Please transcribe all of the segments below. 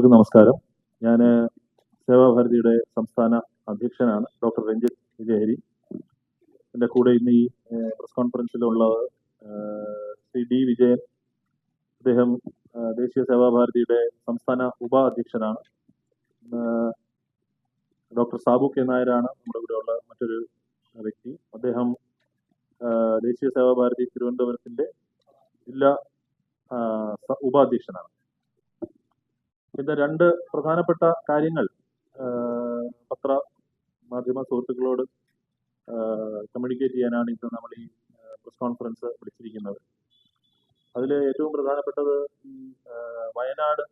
എല്ലാവർക്കും നമസ്കാരം. ഞാൻ സേവാഭാരതിയുടെ സംസ്ഥാന അധ്യക്ഷനാണ് ഡോക്ടർ രഞ്ജിത് വിജയഹരി. എന്റെ കൂടെ ഇന്ന് ഈ പ്രസ് കോൺഫറൻസിലുള്ള ശ്രീ ഡി വിജയൻ അദ്ദേഹം ദേശീയ സേവാഭാരതിയുടെ സംസ്ഥാന ഉപാധ്യക്ഷനാണ് ഡോക്ടർ സാബു കെ നായരാണ് നമ്മുടെ കൂടെ ഉള്ള മറ്റൊരു വ്യക്തി. അദ്ദേഹം ദേശീയ സേവാഭാരതി തിരുവനന്തപുരത്തിന്റെ ജില്ലാ ഉപാധ്യക്ഷനാണ് പിന്നെ രണ്ട് പ്രധാനപ്പെട്ട കാര്യങ്ങൾ പത്ര മാധ്യമ സുഹൃത്തുക്കളോട് കമ്മ്യൂണിക്കേറ്റ് ചെയ്യാനാണ് ഇന്ന് നമ്മൾ ഈ പ്രസ് കോൺഫറൻസ് വിളിച്ചിരിക്കുന്നത്. അതിൽ ഏറ്റവും പ്രധാനപ്പെട്ടത് ഈ വയനാട്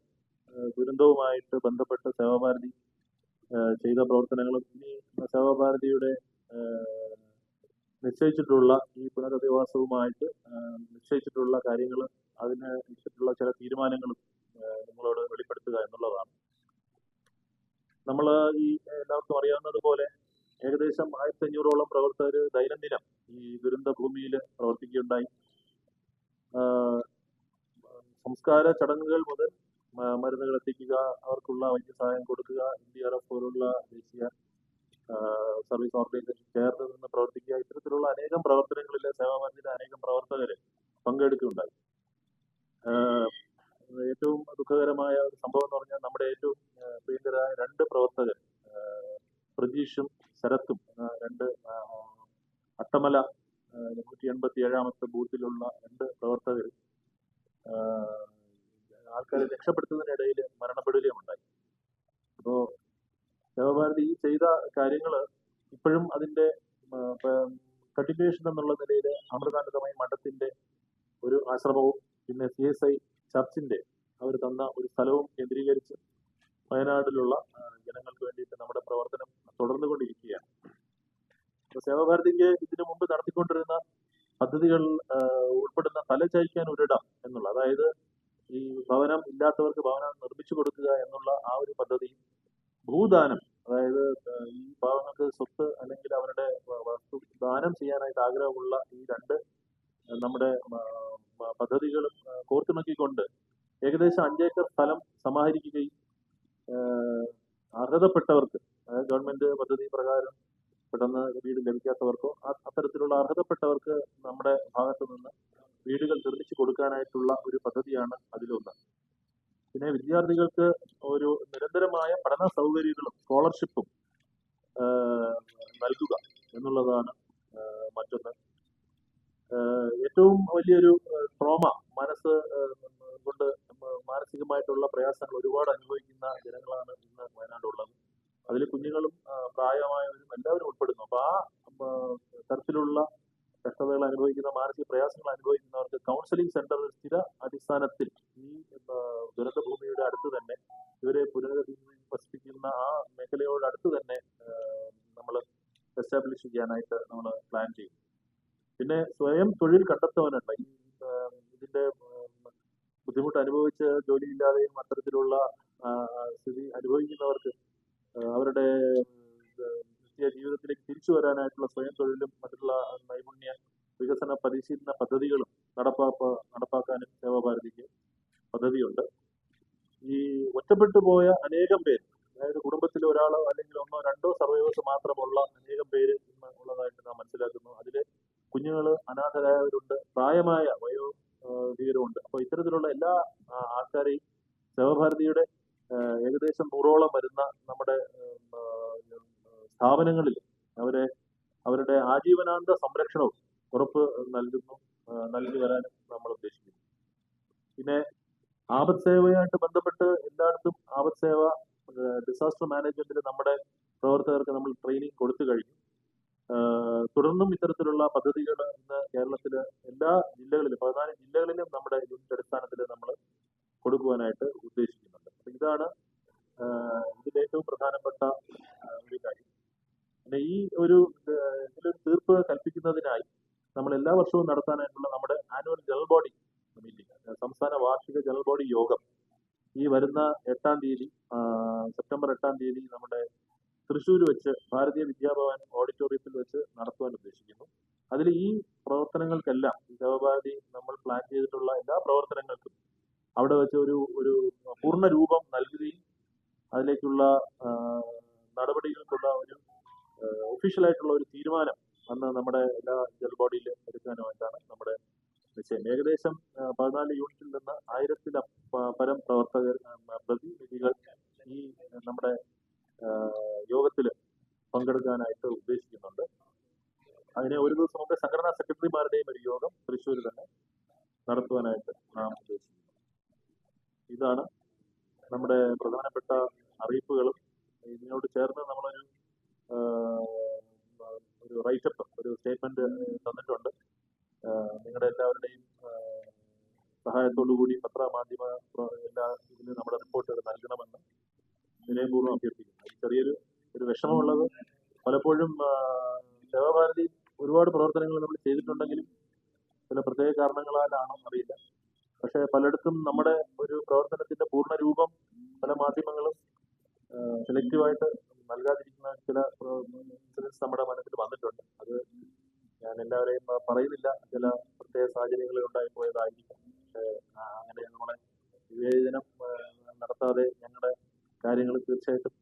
ദുരന്തവുമായിട്ട് ബന്ധപ്പെട്ട് സേവാഭാരതി ചെയ്ത പ്രവർത്തനങ്ങളും ഇനി സേവാഭാരതിയുടെ നിശ്ചയിച്ചിട്ടുള്ള ഈ പുനരധിവാസവുമായിട്ട് നിശ്ചയിച്ചിട്ടുള്ള കാര്യങ്ങൾ അതിന് എടുത്തിട്ടുള്ള ചില തീരുമാനങ്ങളും നിങ്ങളോട് വെളിപ്പെടുത്തുക എന്നുള്ളതാണ്. നമ്മൾ ഈ എല്ലാവർക്കും അറിയാവുന്നത് പോലെ ഏകദേശം ആയിരത്തി അഞ്ഞൂറോളം പ്രവർത്തകർ ദൈനംദിനം ഈ ദുരന്ത ഭൂമിയിൽ പ്രവർത്തിക്കുകയുണ്ടായി സംസ്കാര ചടങ്ങുകൾ മുതൽ മരുന്നുകൾ എത്തിക്കുക അവർക്കുള്ള വൈദ്യസഹായം കൊടുക്കുക എൻ പോലുള്ള ദേശീയ സർവീസ് ഓർഗനൈസേഷൻ ചേർന്ന് നിന്ന് പ്രവർത്തിക്കുക ഇത്തരത്തിലുള്ള അനേകം പ്രവർത്തനങ്ങളിൽ സേവാഭാരതിയുടെ അനേകം പ്രവർത്തകർ പങ്കെടുക്കുകയുണ്ടായി. ഏറ്റവും ദുഃഖകരമായ ഒരു സംഭവം എന്ന് പറഞ്ഞാൽ നമ്മുടെ ഏറ്റവും പ്രിയങ്കരായ രണ്ട് പ്രവർത്തകർ പ്രതീഷും ശരത്തും രണ്ട് അട്ടമല നൂറ്റി എൺപത്തി ഏഴാമത്തെ ബൂത്തിലുള്ള രണ്ട് പ്രവർത്തകർ ആൾക്കാരെ രക്ഷപ്പെടുത്തുന്നതിനിടയിൽ മരണപ്പെടുകയും ഉണ്ടായി. അപ്പോ ദേവഭാരതി ഈ ചെയ്ത കാര്യങ്ങൾ ഇപ്പോഴും അതിന്റെ കണ്ടിന്യൂഷൻ എന്നുള്ള നിലയിൽ അമൃതാനന്ദമയ മഠത്തിന്റെ ഒരു ആശ്രമവും പിന്നെ സി എസ് ഐ ചർച്ചിന്റെ അവർ തന്ന ഒരു സ്ഥലവും കേന്ദ്രീകരിച്ച് വയനാട്ടിലുള്ള ജനങ്ങൾക്ക് വേണ്ടിയിട്ട് നമ്മുടെ പ്രവർത്തനം തുടർന്നുകൊണ്ടിരിക്കുകയാണ്. അപ്പൊ സേവാഭാരതിക്ക് ഇതിനു മുമ്പ് നടത്തിക്കൊണ്ടിരുന്ന പദ്ധതികൾ ഉൾപ്പെടുന്ന തല ചായ്ക്കാൻ ഒരിടം എന്നുള്ള അതായത് ഈ ഭവനം ഇല്ലാത്തവർക്ക് ഭവനം നിർമ്മിച്ചു കൊടുക്കുക എന്നുള്ള ആ ഒരു പദ്ധതി ഭൂദാനം അതായത് ഈ പാവങ്ങൾക്ക് സ്വത്ത് അല്ലെങ്കിൽ അവരുടെ വസ്തു ദാനം ചെയ്യാനായിട്ട് ആഗ്രഹമുള്ള ഈ രണ്ട് നമ്മുടെ പദ്ധതികളും കോർത്തിണക്കിക്കൊണ്ട് ഏകദേശം അഞ്ചേക്കർ സ്ഥലം സമാഹരിക്കുകയും അർഹതപ്പെട്ടവർക്ക് ഗവൺമെന്റ് പദ്ധതി പ്രകാരം പെട്ടെന്ന് വീട് ലഭിക്കാത്തവർക്കോ അത്തരത്തിലുള്ള അർഹതപ്പെട്ടവർക്ക് നമ്മുടെ ഭാഗത്തു നിന്ന് വീടുകൾ നിർമ്മിച്ചു കൊടുക്കാനായിട്ടുള്ള ഒരു പദ്ധതിയാണ് അതിലൊന്ന് പിന്നെ വിദ്യാർത്ഥികൾക്ക് ഒരു നിരന്തരമായ പഠന സൗകര്യങ്ങളും സ്കോളർഷിപ്പും നൽകുക എന്നുള്ളതാണ് മറ്റൊന്ന്. ഏറ്റവും വലിയൊരു ട്രോമ മനസ്സ് കൊണ്ട് മാനസികമായിട്ടുള്ള പ്രയാസങ്ങൾ ഒരുപാട് അനുഭവിക്കുന്ന ജനങ്ങളാണ് ഇന്ന് വയനാടുള്ളത്. അതിൽ കുഞ്ഞുങ്ങളും പ്രായമായവരും എല്ലാവരും ഉൾപ്പെടുന്നു. അപ്പൊ ആ തരത്തിലുള്ള കഷ്ടതകൾ അനുഭവിക്കുന്ന മാനസിക പ്രയാസങ്ങൾ അനുഭവിക്കുന്നവർക്ക് കൗൺസിലിംഗ് സെന്റർ സ്ഥിര അടിസ്ഥാനത്തിൽ ഈ ദുരന്ത ഭൂമിയുടെ അടുത്ത് തന്നെ ഇവരെ പുനരധിവസിപ്പിക്കുന്ന ആ മേഖലയോട് അടുത്ത് തന്നെ നമ്മൾ എസ്റ്റാബ്ലിഷ് ചെയ്യാനായിട്ട് നമ്മൾ പ്ലാൻ ചെയ്യും പിന്നെ സ്വയം തൊഴിൽ കണ്ടെത്തുവാനുള്ള ഈ ഇതിന്റെ ബുദ്ധിമുട്ട് അനുഭവിച്ച് ജോലിയില്ലാതെയും അത്തരത്തിലുള്ള സ്ഥിതി അനുഭവിക്കുന്നവർക്ക് അവരുടെ നിത്യ ജീവിതത്തിലേക്ക് തിരിച്ചു വരാനായിട്ടുള്ള സ്വയം തൊഴിലും മറ്റുള്ള നൈപുണ്യ വികസന പരിശീലന പദ്ധതികളും നടപ്പാക്ക നടപ്പാക്കാനും സേവാഭാരതിക്ക് പദ്ധതിയുണ്ട്. ഈ ഒറ്റപ്പെട്ടു പോയ അനേകം പേര് അതായത് കുടുംബത്തിലെ ഒരാളോ അല്ലെങ്കിൽ ഒന്നോ രണ്ടോ സർവൈവേഴ്സ് മാത്രമുള്ള അനേകം പേര് ഇന്ന് ഉള്ളതായിട്ട് നാം മനസ്സിലാക്കുന്നു അതിൽ കുഞ്ഞുങ്ങൾ അനാഥരായവരുണ്ട് പ്രായമായ വയോ ഭീകരമുണ്ട് അപ്പോൾ ഇത്തരത്തിലുള്ള എല്ലാ ആൾക്കാരെയും ശവഭാരതിയുടെ ഏകദേശം നൂറോളം വരുന്ന നമ്മുടെ സ്ഥാപനങ്ങളിൽ അവരെ അവരുടെ ആജീവനാന്ത സംരക്ഷണവും ഉറപ്പ് നൽകുന്നു നൽകി വരാനും നമ്മൾ ഉദ്ദേശിക്കുന്നു. പിന്നെ ആപത് സേവയുമായിട്ട് ബന്ധപ്പെട്ട് എല്ലായിടത്തും ആപത് സേവ ഡിസാസ്റ്റർ മാനേജ്മെന്റിൽ നമ്മുടെ പ്രവർത്തകർക്ക് നമ്മൾ ട്രെയിനിങ് കൊടുത്തു കഴിഞ്ഞു. തുടർന്നും ഇത്തരത്തിലുള്ള പദ്ധതികൾ ഇന്ന് കേരളത്തിലെ എല്ലാ ജില്ലകളിലും പതിനാല് ജില്ലകളിലും നമ്മുടെ യൂണിറ്റ് അടിസ്ഥാനത്തിൽ നമ്മൾ കൊടുക്കുവാനായിട്ട് ഉദ്ദേശിക്കുന്നുണ്ട്. അപ്പൊ ഇതാണ് ഇതിൽ ഏറ്റവും പ്രധാനപ്പെട്ട ഒരു കാര്യം. പിന്നെ ഈ ഒരു ഇതിലൊരു തീർപ്പ് കൽപ്പിക്കുന്നതിനായി നമ്മൾ എല്ലാ വർഷവും നടത്താനായിട്ടുള്ള നമ്മുടെ ആനുവൽ ജനറൽ ബോഡി മീറ്റിംഗ് സംസ്ഥാന വാർഷിക ജനറൽ ബോഡി യോഗം ഈ വരുന്ന എട്ടാം തീയതി സെപ്റ്റംബർ എട്ടാം തീയതി നമ്മുടെ തൃശ്ശൂർ വെച്ച് ഭാരതീയ വിദ്യാഭവൻ ഓഡിറ്റോറിയത്തിൽ വെച്ച് നടത്തുവാൻ ഉദ്ദേശിക്കുന്നു. അതിൽ ഈ പ്രവർത്തനങ്ങൾക്കെല്ലാം ഈ സേവഭാരതി നമ്മൾ പ്ലാൻ ചെയ്തിട്ടുള്ള എല്ലാ പ്രവർത്തനങ്ങൾക്കും അവിടെ വെച്ച് ഒരു ഒരു പൂർണ രൂപം നൽകുകയും അതിലേക്കുള്ള നടപടികൾക്കുള്ള ഒരു ഒഫീഷ്യലായിട്ടുള്ള ഒരു തീരുമാനം അന്ന് നമ്മുടെ എല്ലാ ജനറൽ ബോഡിയിൽ എടുക്കാനുമായിട്ടാണ് നമ്മുടെ നിശ്ചയം. ഏകദേശം പതിനാല് യൂണിറ്റിൽ നിന്ന് ആയിരത്തിലപ്പരം പരം പ്രവർത്തകർ പ്രതിനിധികൾ ഈ നമ്മുടെ യോഗത്തിൽ പങ്കെടുക്കാനായിട്ട് ഉദ്ദേശിക്കുന്നുണ്ട്. അതിനെ ഒരു ദിവസം മുമ്പ് സംഘടനാ സെക്രട്ടറിമാരുടെയും ഒരു യോഗം തൃശ്ശൂരിൽ തന്നെ നടത്തുവാനായിട്ട് നാം ഉദ്ദേശിക്കുന്നു. ഇതാണ് നമ്മുടെ പ്രധാനപ്പെട്ട അറിയിപ്പുകളും ഇതിനോട് ചേർന്ന് നമ്മളൊരു ഒരു റൈറ്റപ്പ് ഒരു സ്റ്റേറ്റ്മെന്റ് തന്നിട്ടുണ്ട്. നിങ്ങളുടെ എല്ലാവരുടെയും സഹായത്തോടു കൂടി പത്രമാധ്യമ എല്ലാ ഇതിലും നമ്മുടെ റിപ്പോർട്ടുകൾ നൽകണമെന്ന് വിനയപൂർവം അഭ്യർത്ഥിക്കുന്നു. ചെറിയൊരു ഒരു വിഷമമുള്ളത്. പലപ്പോഴും സേവാഭാരതി ഒരുപാട് പ്രവർത്തനങ്ങൾ നമ്മൾ ചെയ്തിട്ടുണ്ടെങ്കിലും ചില പ്രത്യേക കാരണങ്ങളാലാണോ അറിയില്ല. പക്ഷെ പലയിടത്തും നമ്മുടെ ഒരു പ്രവർത്തനത്തിന്റെ പൂർണ രൂപം പല മാധ്യമങ്ങളും സെലക്റ്റീവായിട്ട് നൽകാതിരിക്കുന്ന ചില ഇൻസിഡൻസ് നമ്മുടെ മനസ്സിൽ വന്നിട്ടുണ്ട്. അത് ഞാൻ എല്ലാവരെയും പറയുന്നില്ല. ചില പ്രത്യേക സാഹചര്യങ്ങൾ ഉണ്ടായി പോയതായിരിക്കും. പക്ഷേ അങ്ങനെ നമ്മളെ വിവേചനം നടത്താതെ ഞങ്ങളുടെ കാര്യങ്ങൾ തീർച്ചയായിട്ടും